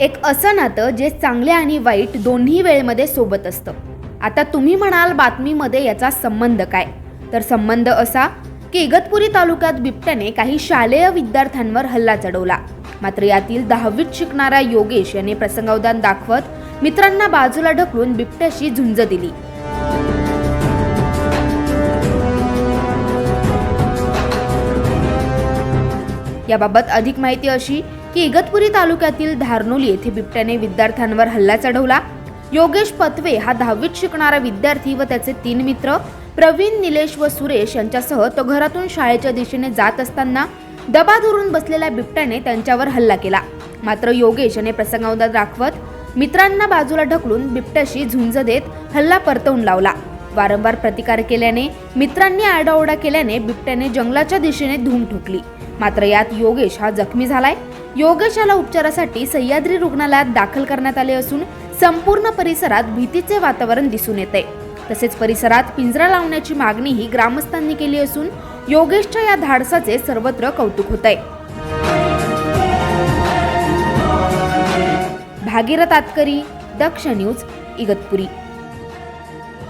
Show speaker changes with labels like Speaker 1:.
Speaker 1: एक असं नातं जे चांगले आणि वाईट दोन्ही वेळेमध्ये सोबत असतं. आता तुम्ही म्हणाल बातमीमध्ये याचा संबंध काय? तर संबंध असा की इगतपुरी तालुक्यात बिबट्याने काही शालेय विद्यार्थ्यांवर हल्ला चढवला. मात्र यातील दहावीत शिकणारा योगेश याने प्रसंगावधान दाखवत मित्रांना बाजूला ढकलून बिबट्याशी झुंज दिली. याबाबत अधिक माहिती अशी की इगतपुरी तालुक्यातील धारनोली येथे बिबट्याने विद्यार्थ्यांवर हल्ला चढवला. योगेश पथवे हा दहावीत शिकणारा विद्यार्थी व त्याचे तीन मित्र प्रवीण निलेश व सुरेश यांच्यासह तो घरातून शाळेच्या दिशेने जात असताना दबा धरून बसलेल्या बिबट्याने त्यांच्यावर हल्ला केला. मात्र योगेश याने प्रसंगावधान दाखवत मित्रांना बाजूला ढकलून बिबट्याशी झुंज देत हल्ला परतवून लावला. वारंवार प्रतिकार केल्याने मित्रांनी आरडाओरडा केल्याने बिबट्याने जंगलाच्या दिशेने धूम ठोकली. मात्र यात योगेश हा जखमी झालाय. योगेशाला उपचारासाठी सह्याद्री रुग्णालयात दाखल करण्यात आले असून संपूर्ण परिसरात भीतीचे वातावरण दिसून येते. तसेच परिसरात पिंजरा लावण्याची मागणीही ग्रामस्थांनी केली असून योगेशच्या या धाडसाचे सर्वत्र कौतुक होत आहे भागीरथ आतकरी दक्ष न्यूज इगतपुरी.